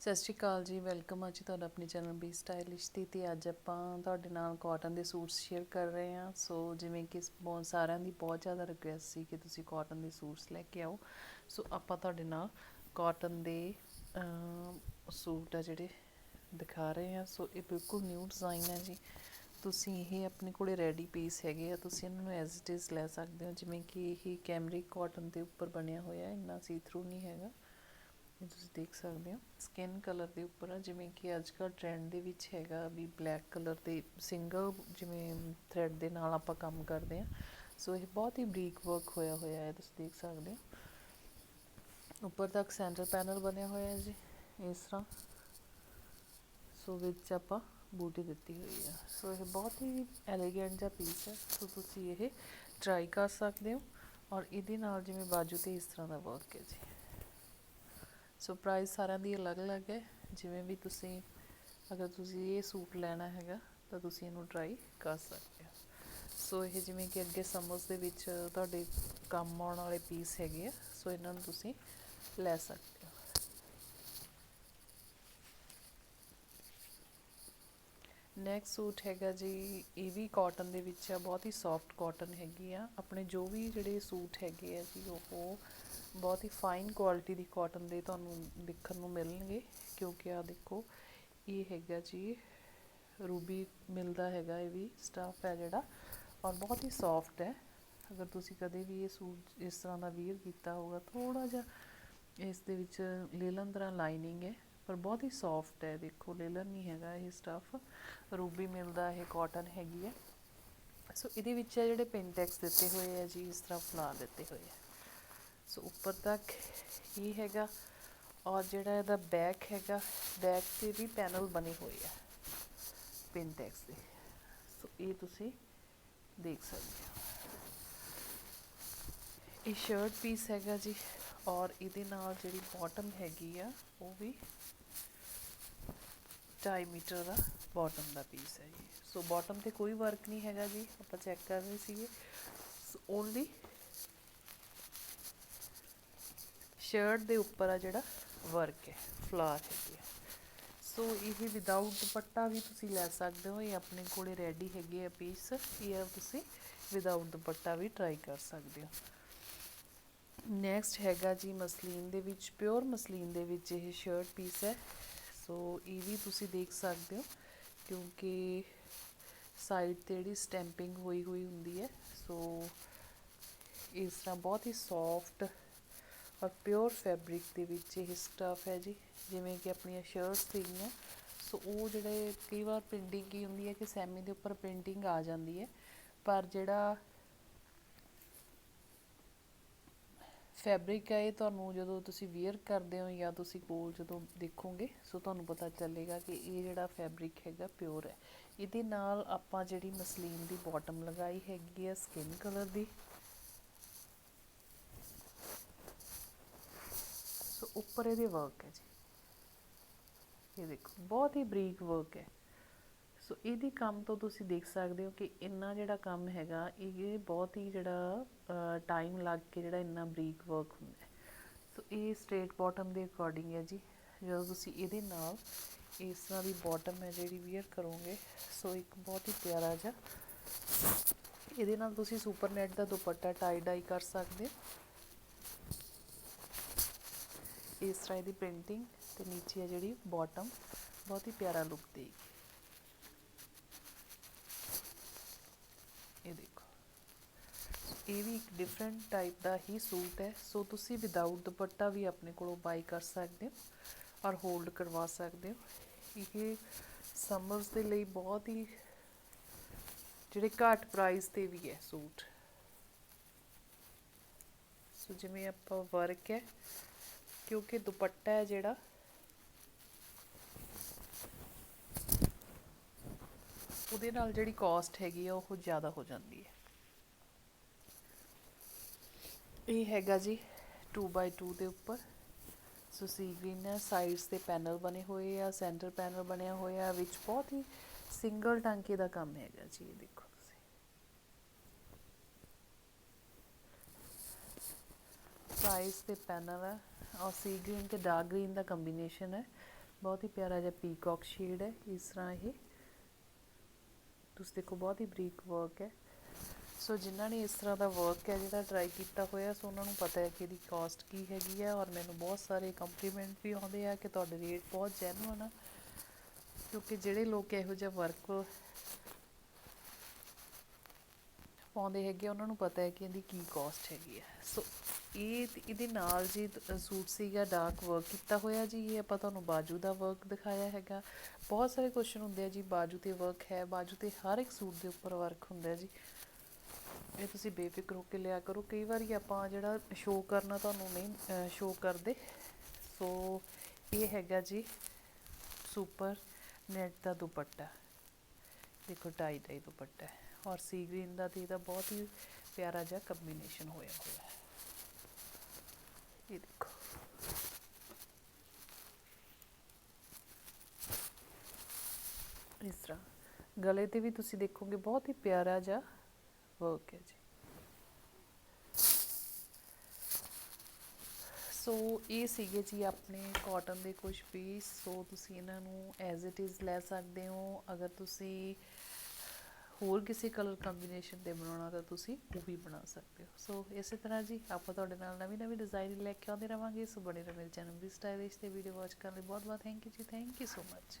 ਸਤਿ ਸ਼੍ਰੀ ਅਕਾਲ ਜੀ ਵੈਲਕਮ ਆ ਜੀ ਤੁਹਾਡਾ ਆਪਣੀ ਚੈਨਲ ਬੀ ਸਟਾਈਲਿਸ਼ ਦੀ ਤੇ ਅੱਜ ਆਪਾਂ ਤੁਹਾਡੇ ਨਾਲ ਕਾਟਨ ਦੇ ਸੂਟਸ ਸ਼ੇਅਰ ਕਰ ਰਹੇ ਹਾਂ। ਸੋ ਜਿਵੇਂ ਕਿ ਬਹੁਤ ਸਾਰਿਆਂ ਦੀ ਬਹੁਤ ਜ਼ਿਆਦਾ ਰਿਕੁਐਸਟ ਸੀ ਕਿ ਤੁਸੀਂ ਕਾਟਨ ਦੇ ਸੂਟਸ ਲੈ ਕੇ ਆਓ। ਸੋ ਆਪਾਂ ਤੁਹਾਡੇ ਨਾਲ ਕਾਟਨ ਦੇ ਸੂਟ ਆ ਜਿਹੜੇ ਦਿਖਾ ਰਹੇ ਹਾਂ। ਸੋ ਇਹ ਬਿਲਕੁਲ ਨਿਊ ਡਿਜ਼ਾਈਨ ਹੈ ਜੀ। ਤੁਸੀਂ ਇਹ ਆਪਣੇ ਕੋਲੇ ਰੈਡੀ ਪੀਸ ਹੈਗੇ ਆ, ਤੁਸੀਂ ਇਹਨਾਂ ਨੂੰ ਐਜ਼ ਇਟ ਇਜ਼ ਲੈ ਸਕਦੇ ਹੋ। ਜਿਵੇਂ ਕਿ ਇਹ ਕੈਮਰਿਕ ਕਾਟਨ ਦੇ ਉੱਪਰ ਬਣਿਆ ਹੋਇਆ, ਇੰਨਾ ਸੀ ਥਰੂ ਨਹੀਂ ਹੈਗਾ। ਇਹ ਤੁਸੀਂ ਦੇਖ ਸਕਦੇ ਹੋ। ਸਕਿਨ ਕਲਰ ਦੇ ਉੱਪਰ ਆ, ਜਿਵੇਂ ਕਿ ਅੱਜ ਕੱਲ੍ਹ ਟ੍ਰੈਂਡ ਦੇ ਵਿੱਚ ਹੈਗਾ ਵੀ ਬਲੈਕ ਕਲਰ ਦੇ ਸਿੰਗਲ ਜਿਵੇਂ ਥ੍ਰੈਡ ਦੇ ਨਾਲ ਆਪਾਂ ਕੰਮ ਕਰਦੇ ਆ ਸੋ ਇਹ ਬਹੁਤ ਹੀ ਬਰੀਕ ਵਰਕ ਹੋਇਆ ਹੋਇਆ ਹੈ, ਤੁਸੀਂ ਦੇਖ ਸਕਦੇ ਹੋ। ਉੱਪਰ ਤੱਕ ਸੈਂਟਰ ਪੈਨਲ ਬਣਿਆ ਹੋਇਆ ਹੈ ਜੀ, ਇਸ ਤਰ੍ਹਾਂ। ਸੋ ਵਿੱਚ ਆਪਾਂ ਬੂਟੀ ਦਿੱਤੀ ਹੋਈ ਆ। ਸੋ ਇਹ ਬਹੁਤ ਹੀ ਐਲੀਗੈਂਟ ਜਿਹਾ ਪੀਸ ਹੈ। ਸੋ ਤੁਸੀਂ ਇਹ ਟਰਾਈ ਕਰ ਸਕਦੇ ਹੋ ਔਰ ਇਹਦੇ ਨਾਲ ਜਿਵੇਂ ਬਾਜੂ ਤੇ ਇਸ ਤਰ੍ਹਾਂ ਦਾ ਵਰਕ ਹੈ ਜੀ। ਸੋ ਪ੍ਰਾਈਸ ਸਾਰਿਆਂ ਦੀ ਅਲੱਗ-ਅਲੱਗ ਹੈ। ਜਿਵੇਂ ਵੀ ਤੁਸੀਂ, ਅਗਰ ਤੁਸੀਂ ਇਹ ਸੂਟ ਲੈਣਾ ਹੈਗਾ, ਤਾਂ ਤੁਸੀਂ ਇਹਨੂੰ ਟਰਾਈ ਕਰ ਸਕਦੇ ਹੋ। ਸੋ ਇਹ ਜਿਵੇਂ ਕਿ ਅੱਗੇ ਸਮਰਸ ਦੇ ਵਿੱਚ ਤੁਹਾਡੇ ਕੰਮ ਆਉਣ ਵਾਲੇ ਪੀਸ ਹੈਗੇ ਆ ਸੋ ਇਹਨਾਂ ਨੂੰ ਤੁਸੀਂ ਲੈ ਸਕਦੇ ਹੋ। ਨੈਕਸਟ ਸੂਟ ਹੈਗਾ ਜੀ, ਇਹ ਵੀ ਕਾਟਨ ਦੇ ਵਿੱਚ ਆ, ਬਹੁਤ ਹੀ ਸੌਫਟ ਕਾਟਨ ਹੈਗੀ ਆ। ਆਪਣੇ ਜੋ ਵੀ ਜਿਹੜੇ ਸੂਟ ਹੈਗੇ ਆ ਜੀ, ਉਹ ਬਹੁਤ ਹੀ ਫਾਈਨ ਕੁਆਲਿਟੀ ਦੀ ਕਾਟਨ ਦੇ ਤੁਹਾਨੂੰ ਦੇਖਣ ਨੂੰ ਮਿਲਣਗੇ, ਕਿਉਂਕਿ ਆ ਦੇਖੋ, ਇਹ ਹੈਗਾ ਜੀ, ਰੂਬੀ ਮਿਲਦਾ ਹੈਗਾ ਇਹ ਵੀ ਸਟਾਫ ਹੈ ਜਿਹੜਾ, ਔਰ ਬਹੁਤ ਹੀ ਸੌਫਟ ਹੈ। ਅਗਰ ਤੁਸੀਂ ਕਦੇ ਵੀ ਇਹ ਸੂਟ ਇਸ ਤਰ੍ਹਾਂ ਦਾ ਵੀਅਰ ਕੀਤਾ ਹੋਊਗਾ ਥੋੜਾ ਜਿਹਾ ਇਸ ਦੇ ਵਿੱਚ ਲੇਲਨ ਤਰ੍ਹਾਂ ਲਾਈਨਿੰਗ ਹੈ। ਪਰ ਬਹੁਤ ਹੀ ਸੌਫਟ ਹੈ, ਦੇਖੋ ਲੇਲਰ ਨਹੀਂ ਹੈਗਾ ਇਹ ਸਟੱਫ ਰੂਬੀ ਮਿਲਦਾ, ਇਹ ਕਾਟਨ ਹੈਗੀ ਹੈ। ਸੋ ਇਹਦੇ ਵਿੱਚ ਹੈ ਜਿਹੜੇ ਪਿੰਟੈਕਸ ਦਿੱਤੇ ਹੋਏ ਆ ਜੀ, ਇਸ ਤਰ੍ਹਾਂ ਫਲਾ ਦਿੱਤੇ ਹੋਏ ਆ ਸੋ ਉੱਪਰ ਤੱਕ ਇਹ ਹੈਗਾ ਔਰ ਜਿਹੜਾ ਇਹਦਾ ਬੈਕ ਹੈਗਾ ਬੈਕ ਤੇ ਵੀ ਪੈਨਲ ਬਣੇ ਹੋਏ ਆ ਪਿੰਟੈਕਸ ਦੇ। ਸੋ ਇਹ ਤੁਸੀਂ ਦੇਖ ਸਕਦੇ ਹੋ। ਇਹ ਸ਼ਰਟ ਪੀਸ ਹੈਗਾ ਜੀ। ਔਰ ਇਹਦੇ ਨਾਲ ਜਿਹੜੀ ਬਾਟਮ ਹੈਗੀ ਆ, ਉਹ ਵੀ 2.5 ਮੀਟਰ ਦਾ ਬਾਟਮ ਦਾ ਪੀਸ ਹੈ ਜੀ। ਸੋ ਬਾਟਮ ਤੇ ਕੋਈ ਵਰਕ ਨਹੀਂ ਹੈਗਾ ਜੀ, ਆਪਾਂ ਚੈੱਕ ਕਰ ਰਹੇ ਸੀਗੇ। ਓਨਲੀ ਸ਼ਰਟ ਦੇ ਉੱਪਰ ਆ ਜਿਹੜਾ ਵਰਕ ਹੈ ਫਲਾਰ ਹੈਗੀ ਆ। ਸੋ ਇਹ ਵਿਦਆਊਟ ਦੁਪੱਟਾ ਵੀ ਤੁਸੀਂ ਲੈ ਸਕਦੇ ਹੋ, ਇਹ ਆਪਣੇ ਕੋਲੇ ਰੈਡੀ ਹੈਗੇ ਆ ਪੀਸ ਇਹ ਤੁਸੀਂ ਵਿਦਆਊਟ ਦੁਪੱਟਾ ਵੀ ਟਰਾਈ ਕਰ ਸਕਦੇ ਹੋ। ਨੈਕਸਟ ਹੈਗਾ ਜੀ ਮਸਲੀਨ ਦੇ ਵਿੱਚ ਪਿਓਰ ਮਸਲੀਨ ਦੇ ਵਿੱਚ ਇਹ ਸ਼ਰਟ ਪੀਸ ਹੈ। ਸੋ ਇਹ ਵੀ ਤੁਸੀਂ ਦੇਖ ਸਕਦੇ ਹੋ, ਕਿਉਂਕਿ ਸਾਈਡ ਤੇ ਜਿਹੜੀ ਸਟੈਂਪਿੰਗ ਹੋਈ ਹੋਈ ਹੁੰਦੀ ਹੈ। ਸੋ ਇਸ ਤਰ੍ਹਾਂ ਬਹੁਤ ਹੀ ਸੌਫਟ ਔਰ ਪਿਓਰ ਫੈਬਰਿਕ ਦੇ ਵਿੱਚ ਇਹ ਸਟਫ ਹੈ ਜੀ। ਜਿਵੇਂ ਕਿ ਆਪਣੀਆਂ ਸ਼ਰਟਸ ਸੀਗੀਆਂ ਸੋ ਉਹ ਜਿਹੜੇ ਕਈ ਵਾਰ ਪ੍ਰਿੰਟਿੰਗ ਕੀ ਹੁੰਦੀ ਹੈ ਕਿ ਸੈਮੀ ਦੇ ਉੱਪਰ ਪ੍ਰਿੰਟਿੰਗ ਆ ਜਾਂਦੀ ਹੈ। ਪਰ ਜਿਹੜਾ ਫੈਬਰਿਕ ਹੈ ਇਹ ਤੁਹਾਨੂੰ ਜਦੋਂ ਤੁਸੀਂ ਵੇਅਰ ਕਰਦੇ ਹੋ ਜਾਂ ਤੁਸੀਂ ਕੋਲ ਜਦੋਂ ਦੇਖੋਗੇ, ਸੋ ਤੁਹਾਨੂੰ ਪਤਾ ਚੱਲੇਗਾ ਕਿ ਇਹ ਜਿਹੜਾ ਫੈਬਰਿਕ ਹੈਗਾ ਪਿਓਰ ਹੈ। ਇਹਦੇ ਨਾਲ ਆਪਾਂ ਜਿਹੜੀ ਮਸਲੀਨ ਦੀ ਬਾਟਮ ਲਗਾਈ ਹੈਗੀ ਆ ਸਕਿਨ ਕਲਰ ਦੀ। ਸੋ ਉੱਪਰ ਇਹਦੇ ਵਰਕ ਹੈ ਜੀ। ਇਹ ਦੇਖੋ, ਬਹੁਤ ਹੀ ਬਰੀਕ ਵਰਕ ਹੈ। ਸੋ ਇਹਦੀ ਕੰਮ ਤੋਂ ਤੁਸੀਂ ਦੇਖ ਸਕਦੇ ਹੋ ਕਿ ਇੰਨਾ ਜਿਹੜਾ ਕੰਮ ਹੈਗਾ, ਇਹ ਬਹੁਤ ਹੀ ਜਿਹੜਾ ਟਾਈਮ ਲੱਗ ਕੇ ਜਿਹੜਾ ਇੰਨਾ ਬਰੀਕ ਵਰਕ ਹੁੰਦਾ ਹੈ। ਸੋ ਇਹ ਸਟ੍ਰੇਟ ਬਾਟਮ ਦੇ ਅਕੋਰਡਿੰਗ ਹੈ ਜੀ। ਜਦੋਂ ਤੁਸੀਂ ਇਹਦੇ ਨਾਲ ਇਸ ਤਰ੍ਹਾਂ ਦੀ ਬਾਟਮ ਹੈ ਜਿਹੜੀ ਵੀਅਰ ਕਰੋਗੇ, ਸੋ ਇੱਕ ਬਹੁਤ ਹੀ ਪਿਆਰਾ ਜਿਹਾ ਇਹਦੇ ਨਾਲ ਤੁਸੀਂ ਸੁਪਰ ਨੈਟ ਦਾ ਦੁਪੱਟਾ ਟਾਈ ਡਾਈ ਕਰ ਸਕਦੇ ਹੋ। ਇਸ ਤਰ੍ਹਾਂ ਇਹਦੀ ਪ੍ਰਿੰਟਿੰਗ ਤੇ ਨੀਚੇ ਹੈ ਜਿਹੜੀ ਬਾਟਮ ਬਹੁਤ ਹੀ ਪਿਆਰਾ ਲੁੱਕ ਦੇਗੀ। ਇਹ ਦੇਖੋ। ਇਹ ਵੀ ਇੱਕ ਡਿਫਰੈਂਟ ਟਾਈਪ ਦਾ ਹੀ ਸੂਟ ਹੈ। ਸੋ ਤੁਸੀਂ ਵਿਦਆਊਟ ਦੁਪੱਟਾ ਵੀ ਆਪਣੇ ਕੋਲੋਂ ਬਾਈ ਕਰ ਸਕਦੇ ਹੋ ਔਰ ਹੋਲਡ ਕਰਵਾ ਸਕਦੇ ਹੋ। ਇਹ ਸਮਰਸ ਦੇ ਲਈ ਬਹੁਤ ਹੀ ਜਿਹੜੇ ਘੱਟ ਪ੍ਰਾਈਸ ਤੇ ਵੀ ਹੈ ਸੂਟ। ਸੋ ਜਿਵੇਂ ਆਪਾਂ ਵਰਕ ਹੈ, ਕਿਉਂਕਿ ਦੁਪੱਟਾ ਹੈ ਜਿਹੜਾ ਉਹਦੇ ਨਾਲ ਜਿਹੜੀ ਕਾਸਟ ਹੈਗੀ ਆ, ਉਹ ਜ਼ਿਆਦਾ ਹੋ ਜਾਂਦੀ ਹੈ। ਇਹ ਹੈਗਾ ਜੀ 2x2 ਦੇ ਉੱਪਰ। ਸੋ ਸੀ ਗ੍ਰੀਨ ਹੈ ਸਾਈਡਸ ਤੇ ਪੈਨਲ ਬਣੇ ਹੋਏ ਆ ਸੈਂਟਰ ਪੈਨਲ ਬਣਿਆ ਹੋਇਆ, ਵਿੱਚ ਬਹੁਤ ਹੀ ਸਿੰਗਲ ਟਾਂਕੇ ਦਾ ਕੰਮ ਹੈਗਾ ਜੀ, ਇਹ ਦੇਖੋ ਤੁਸੀਂ। ਸਾਈਜ਼ ਤੇ ਪੈਨਲ ਹੈ, ਔਰ ਸੀ ਗ੍ਰੀਨ ਤੇ ਡਾਰਕ ਗ੍ਰੀਨ ਦਾ ਕੰਬੀਨੇਸ਼ਨ ਹੈ। ਬਹੁਤ ਹੀ ਪਿਆਰਾ ਜਿਹਾ ਪੀਕੌਕ ਸ਼ੇਡ ਹੈ, ਇਸ ਤਰ੍ਹਾਂ ਇਹ ਤੁਸੀਂ ਦੇਖੋ, ਬਹੁਤ ਹੀ ਬਰੀਕ ਵਰਕ ਹੈ। ਸੋ ਜਿਨ੍ਹਾਂ ਨੇ ਇਸ ਤਰ੍ਹਾਂ ਦਾ ਵਰਕ ਹੈ, ਜਿਹੜਾ ਟਰਾਈ ਕੀਤਾ ਹੋਇਆ ਸੋ ਉਹਨਾਂ ਨੂੰ ਪਤਾ ਹੈ ਕਿ ਇਹਦੀ ਕਾਸਟ ਕੀ ਹੈਗੀ ਹੈ ਔਰ ਮੈਨੂੰ ਬਹੁਤ ਸਾਰੇ ਕੰਪਲੀਮੈਂਟ ਵੀ ਆਉਂਦੇ ਆ ਕਿ ਤੁਹਾਡੇ ਰੇਟ ਬਹੁਤ ਜੈਨੂਅਨ ਆ, ਕਿਉਂਕਿ ਜਿਹੜੇ ਲੋਕ ਇਹੋ ਜਿਹਾ ਵਰਕ ਪਾਉਂਦੇ ਹੈਗੇ ਆ, ਉਹਨਾਂ ਨੂੰ ਪਤਾ ਹੈ ਕਿ ਇਹਦੀ ਕੀ ਕਾਸਟ ਹੈਗੀ ਹੈ। ਸੋ ਇਹ ਇਹਦੇ ਨਾਲ ਜੀ ਸੂਟ ਸੀਗਾ ਡਾਰਕ ਵਰਕ ਕੀਤਾ ਹੋਇਆ ਜੀ ਇਹ ਆਪਾਂ ਤੁਹਾਨੂੰ ਬਾਜੂ ਦਾ ਵਰਕ ਦਿਖਾਇਆ ਹੈਗਾ। ਬਹੁਤ ਸਾਰੇ ਕੁਐਸਚਨ ਹੁੰਦੇ ਆ ਜੀ ਬਾਜੂ ਤੇ ਵਰਕ ਹੈ ਬਾਜੂ ਤੇ ਹਰ ਇੱਕ ਸੂਟ ਦੇ ਉੱਪਰ ਵਰਕ ਹੁੰਦਾ ਜੀ। ਇਹ ਤੁਸੀਂ ਬੇਫਿਕਰ ਹੋ ਕੇ ਲਿਆ ਕਰੋ। ਕਈ ਵਾਰੀ ਆਪਾਂ ਜਿਹੜਾ ਸ਼ੋਅ ਕਰਨਾ ਤੁਹਾਨੂੰ ਨਹੀਂ ਸ਼ੋਅ ਕਰਦੇ। ਸੋ ਇਹ ਹੈਗਾ ਜੀ ਸੁਪਰ ਨੈਟ ਦਾ ਦੁਪੱਟਾ। ਦੇਖੋ ਟਾਈ ਟਾਈ ਦੁਪੱਟਾ ਹੈ। ਔਰ ਸੀ ਗ੍ਰੀਨ ਦਾ ਤੇ ਇਹਦਾ ਬਹੁਤ ਹੀ ਪਿਆਰਾ ਜਿਹਾ ਕੰਬੀਨੇਸ਼ਨ ਹੋਇਆ ਹੋਇਆ ਹੈ। ਇਹ ਦੇਖੋ। ਇਸ ਤਰ੍ਹਾਂ। ਗਲੇ ਤੇ ਵੀ ਤੁਸੀਂ ਦੇਖੋਗੇ ਬਹੁਤ ਹੀ ਪਿਆਰਾ ਜਿਹਾ ਵਰਕ ਹੈ ਜੀ। ਸੋ ਇਹ ਸੀਗੇ ਜੀ ਆਪਣੇ ਕਾਟਨ ਦੇ ਕੁਝ ਪੀਸ ਸੋ ਤੁਸੀਂ ਇਹਨਾਂ ਨੂੰ ਐਜ਼ ਇਟ ਇਜ਼ ਲੈ ਸਕਦੇ ਹੋ। ਅਗਰ ਤੁਸੀਂ ਹੋਰ ਕਿਸੇ ਕਲਰ ਕੰਬੀਨੇਸ਼ਨ ਤੇ ਬਣਾਉਣਾ ਤਾਂ ਤੁਸੀਂ ਉਹ ਵੀ ਬਣਾ ਸਕਦੇ ਹੋ। ਸੋ ਇਸੇ ਤਰ੍ਹਾਂ ਜੀ, ਆਪਾਂ ਤੁਹਾਡੇ ਨਾਲ ਨਵੀਂ ਨਵੀਂ ਡਿਜ਼ਾਈਨ ਲੈ ਕੇ ਆਉਂਦੇ ਰਵਾਂਗੇ। ਸੋ ਬਣੇ ਰਹੋ ਮੇਰੇ ਚੈਨਲ ਵੀ ਸਟਾਈਲਿਸ਼ ਤੇ ਵੀਡੀਓ ਵਾਚ ਕਰਨ ਲਈ ਬਹੁਤ ਬਹੁਤ ਥੈਂਕ ਯੂ ਜੀ। Thank you so much